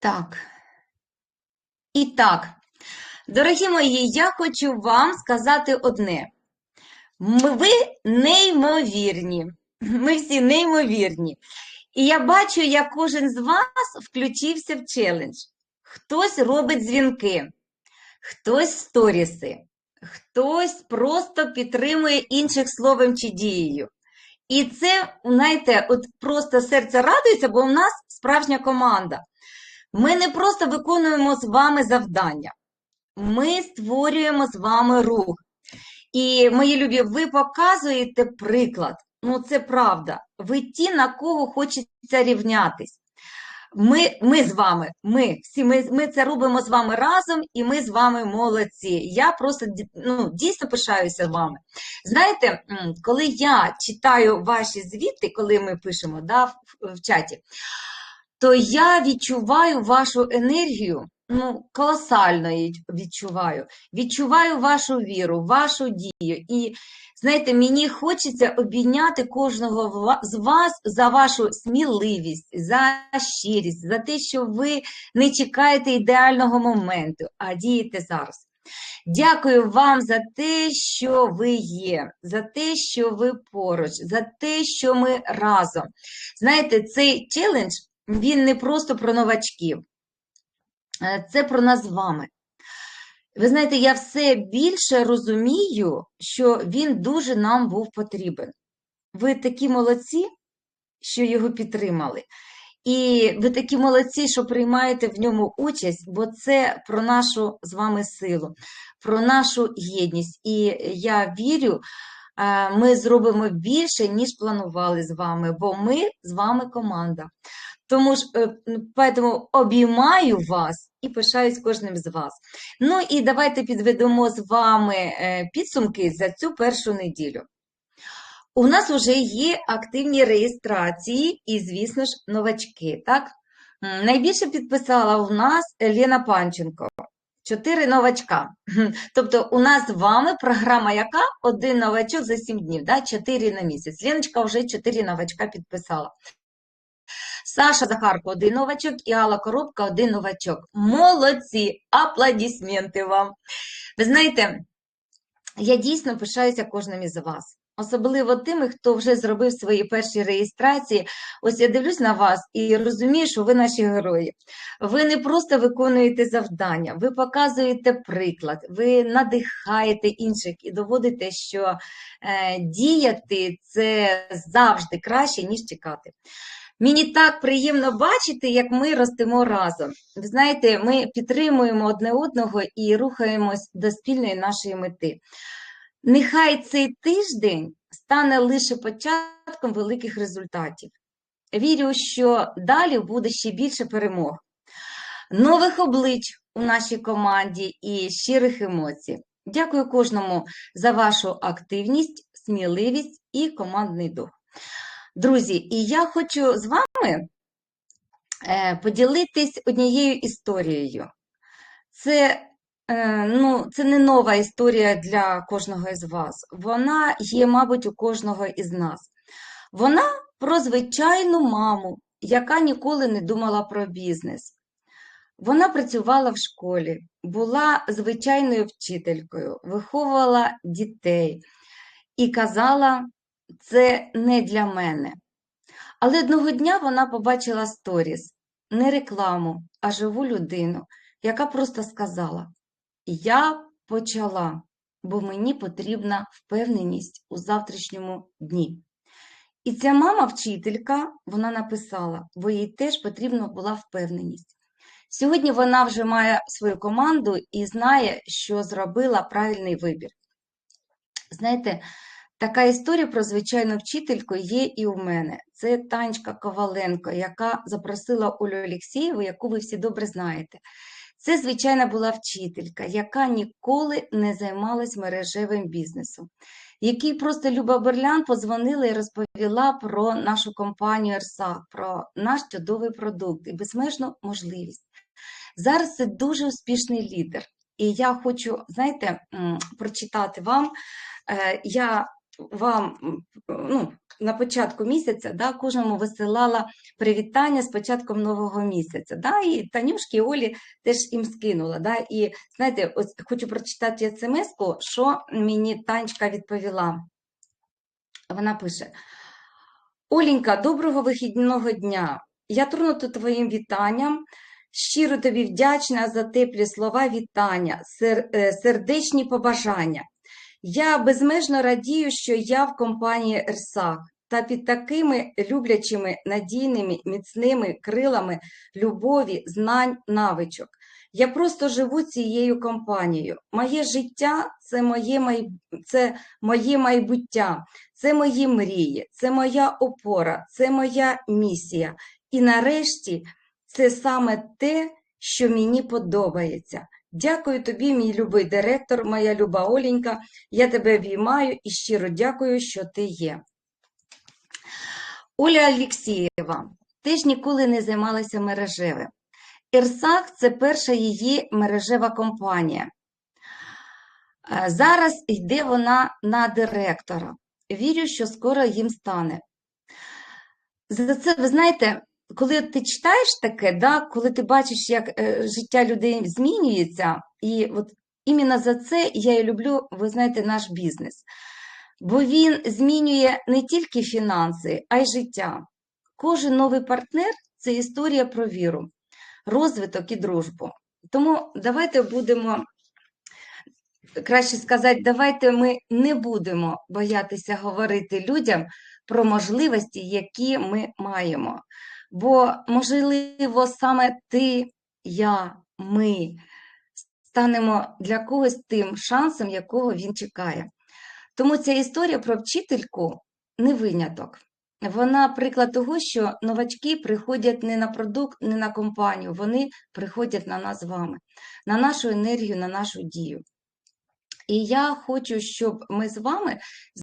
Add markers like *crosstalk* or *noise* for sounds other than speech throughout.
Так. І так, дорогі мої, я хочу вам сказати одне. Ви неймовірні. *laughs* Ми всі неймовірні. І я бачу, як кожен з вас включився в челендж. Хтось робить дзвінки, хтось сторіси, хтось просто підтримує інших словом чи дією. І це, знаєте, от просто серце радується, бо в нас справжня команда. Ми не просто виконуємо з вами завдання, ми створюємо з вами рух. І, мої любі, ви показуєте приклад. Ну, це правда. Ви ті, на кого хочеться рівнятись. Ми, ми з вами, ми всі ми, ми це робимо з вами разом, і ми з вами молодці. Я просто ну, дійсно пишаюся вами. Знаєте, коли я читаю ваші звіти, коли ми пишемо да, в, в чаті, то я відчуваю вашу енергію, ну, колосально відчуваю. Відчуваю вашу віру, вашу дію. І знаєте, мені хочеться обійняти кожного з вас за вашу сміливість, за щирість, за те, що ви не чекаєте ідеального моменту, а дієте зараз. Дякую вам за те, що ви є, за те, що ви поруч, за те, що ми разом. Знаєте, цей челендж він не просто про новачків, е, це про нас з вами. Ви знаєте, я все більше розумію, що він дуже нам був потрібен. Ви такі молодці, що його підтримали. І ви такі молодці, що приймаєте в ньому участь, бо це про нашу з вами силу, про нашу єдність. І я вірю, е, ми зробимо більше, ніж планували з вами, бо ми з вами команда. Тому ж е, поэтому обіймаю вас і пишаюсь кожним з вас. Ну і давайте підведемо з вами е, підсумки за цю першу неділю. У нас вже є активні реєстрації і, звісно ж, новачки. Так? Найбільше підписала у нас Лена Панченко. Чотири новачка. *laughs* Тобто у нас з вами програма яка? Один новачок за сім днів, да? чотири на місяць. Леночка вже чотири новачка підписала. Саша Захарко один новачок і Алла Коробка один новачок. Молодці! Аплодисменти вам! Ви знаєте, я дійсно пишаюся кожним із вас. Особливо тими, хто вже зробив свої перші реєстрації. Ось я дивлюсь на вас і розумію, що ви наші герої. Ви не просто виконуєте завдання, ви показуєте приклад, ви надихаєте інших і доводите, що е, діяти це завжди краще, ніж чекати. Мені так приємно бачити, як ми ростемо разом. Ви знаєте, ми підтримуємо одне одного і рухаємось до спільної нашої мети. Нехай цей тиждень стане лише початком великих результатів. Вірю, що далі буде ще більше перемог, нових облич у нашій команді і щирих емоцій. Дякую кожному за вашу активність, сміливість і командний дух. Друзі, і я хочу з вами е, поділитись однією історією. Це, е, ну, це не нова історія для кожного із вас. Вона є, мабуть, у кожного із нас. Вона про звичайну маму, яка ніколи не думала про бізнес. Вона працювала в школі, була звичайною вчителькою, виховувала дітей і казала, це не для мене. Але одного дня вона побачила сторіс, не рекламу, а живу людину, яка просто сказала: Я почала, бо мені потрібна впевненість у завтрашньому дні. І ця мама-вчителька, вона написала, бо їй теж потрібна була впевненість. Сьогодні вона вже має свою команду і знає, що зробила правильний вибір. Знаєте, така історія про звичайну вчительку є і у мене. Це Танечка Коваленко, яка запросила Олю Олексієву, яку ви всі добре знаєте. Це, звичайно, була вчителька, яка ніколи не займалась мережевим бізнесом, якій просто Люба Берлян позвонила і розповіла про нашу компанію «Ерсак», про наш чудовий продукт і безмежну можливість. Зараз це дуже успішний лідер. І я хочу, знаєте, прочитати вам. Е, Я вам ну, на початку місяця да, кожному висилала привітання з початком нового місяця. Да, І Танюшки і Олі теж їм скинула. Да, І знаєте, ось хочу прочитати смс-ку, що мені Танечка відповіла. Вона пише: Оленька, доброго вихідного дня. Я тронута твоїм вітанням. Щиро тобі вдячна за теплі слова вітання, е, сердечні побажання. Я безмежно радію, що я в компанії Ерсах та під такими люблячими, надійними, міцними крилами любові, знань, навичок. Я просто живу цією компанією. Моє життя це моє, май... це моє майбуття, це мої мрії, це моя опора, це моя місія. І нарешті це саме те, що мені подобається. Дякую тобі, мій любий директор, моя люба Оленька. Я тебе обіймаю і щиро дякую, що ти є. Оля Алєксєєва теж ніколи не займалася мережевим. Ерсах це перша її мережева компанія. Е, Зараз йде вона на директора. Вірю, що скоро їм стане. За це, ви знаєте, коли ти читаєш таке, да, коли ти бачиш, як е, життя людей змінюється, і от іменно за це я і люблю, ви знаєте, наш бізнес. Бо він змінює не тільки фінанси, а й життя. Кожен новий партнер це історія про віру, розвиток і дружбу. Тому давайте будемо, краще сказати, давайте ми не будемо боятися говорити людям про можливості, які ми маємо. Бо, можливо, саме ти, я, ми станемо для когось тим шансом, якого він чекає. Тому ця історія про вчительку не виняток. Вона приклад того, що новачки приходять не на продукт, не на компанію, вони приходять на нас з вами, на нашу енергію, на нашу дію. І я хочу, щоб ми з вами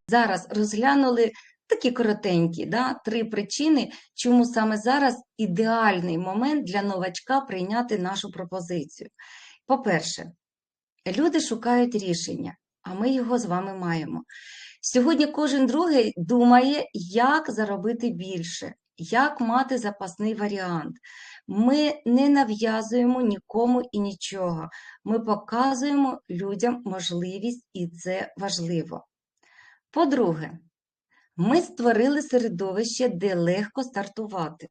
зараз розглянули такі коротенькі, да, три причини, чому саме зараз ідеальний момент для новачка прийняти нашу пропозицію. По-перше, люди шукають рішення, а ми його з вами маємо. Сьогодні кожен другий думає, як заробити більше, як мати запасний варіант. Ми не нав'язуємо нікому і нічого. Ми показуємо людям можливість, і це важливо. По-друге, ми створили середовище, де легко стартувати.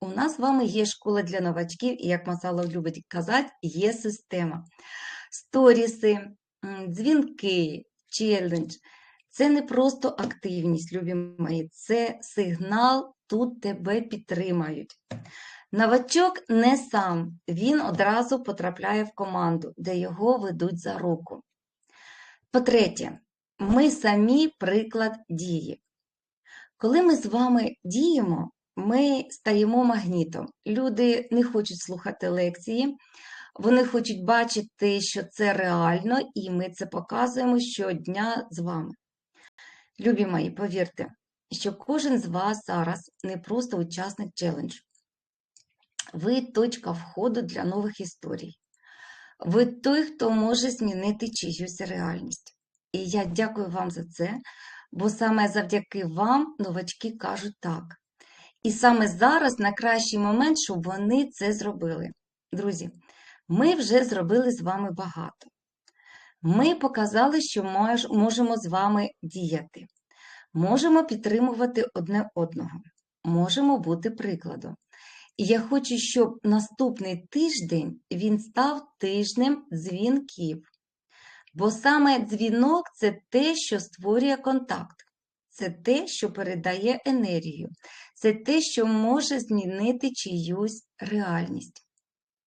У нас з вами є школа для новачків, і, як Масало любить казати, є система. Сторіси, дзвінки, челендж це не просто активність, любі мої, це сигнал, тут тебе підтримають. Новачок не сам, він одразу потрапляє в команду, де його ведуть за руку. По-третє, ми самі приклад дії. Коли ми з вами діємо, ми стаємо магнітом. Люди не хочуть слухати лекції, вони хочуть бачити, що це реально, і ми це показуємо щодня з вами. Любі мої, повірте, що кожен з вас зараз не просто учасник челенджу. Ви точка входу для нових історій. Ви той, хто може змінити чиюсь реальність. І я дякую вам за це, бо саме завдяки вам новачки кажуть так. І саме зараз найкращий момент, щоб вони це зробили. Друзі, ми вже зробили з вами багато. Ми показали, що можемо з вами діяти, можемо підтримувати одне одного, можемо бути прикладом. І я хочу, щоб наступний тиждень він став тижнем дзвінків. Бо саме дзвінок це те, що створює контакт, це те, що передає енергію, це те, що може змінити чиюсь реальність.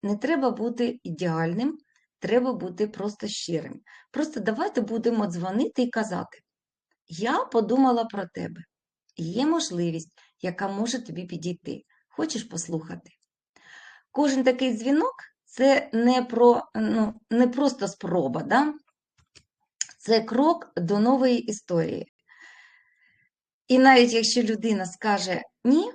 Не треба бути ідеальним, треба бути просто щирим. Просто давайте будемо дзвонити і казати: Я подумала про тебе. Є можливість, яка може тобі підійти. Хочеш послухати? Кожен такий дзвінок це не, про, ну, не просто спроба, да? Це крок до нової історії. І навіть якщо людина скаже ні,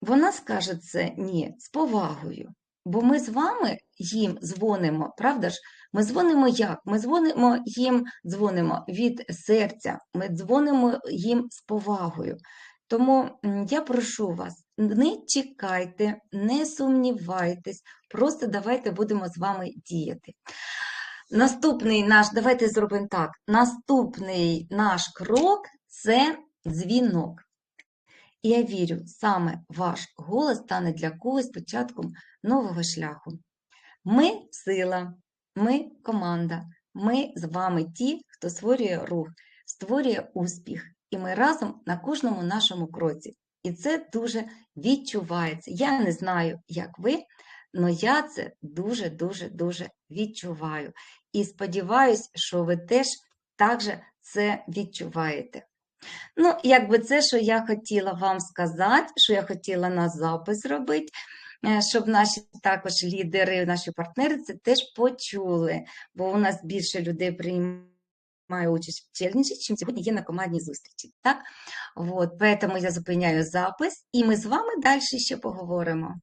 вона скаже це ні з повагою. Бо ми з вами їм дзвонимо, правда ж? Ми дзвонимо як? Ми дзвонимо їм, дзвонимо від серця, ми дзвонимо їм з повагою. Тому я прошу вас, не чекайте, не сумнівайтесь, просто давайте будемо з вами діяти. Наступний наш, давайте зробимо так. Наступний наш крок це дзвінок. І я вірю, саме ваш голос стане для когось початком нового шляху. Ми сила, ми команда, ми з вами ті, хто створює рух, створює успіх. І ми разом на кожному нашому кроці. І це дуже відчувається. Я не знаю, як ви, але я це дуже-дуже дуже відчуваю. І сподіваюся, що ви теж так же це відчуваєте. Ну, якби це, що я хотіла вам сказати, що я хотіла на запис робити, е, щоб наші також лідери, наші партнери це теж почули, бо у нас більше людей приймає участь в челенджі, чим сьогодні є на командній зустрічі. Так? От, поэтому я зупиняю запис, і ми з вами далі ще поговоримо.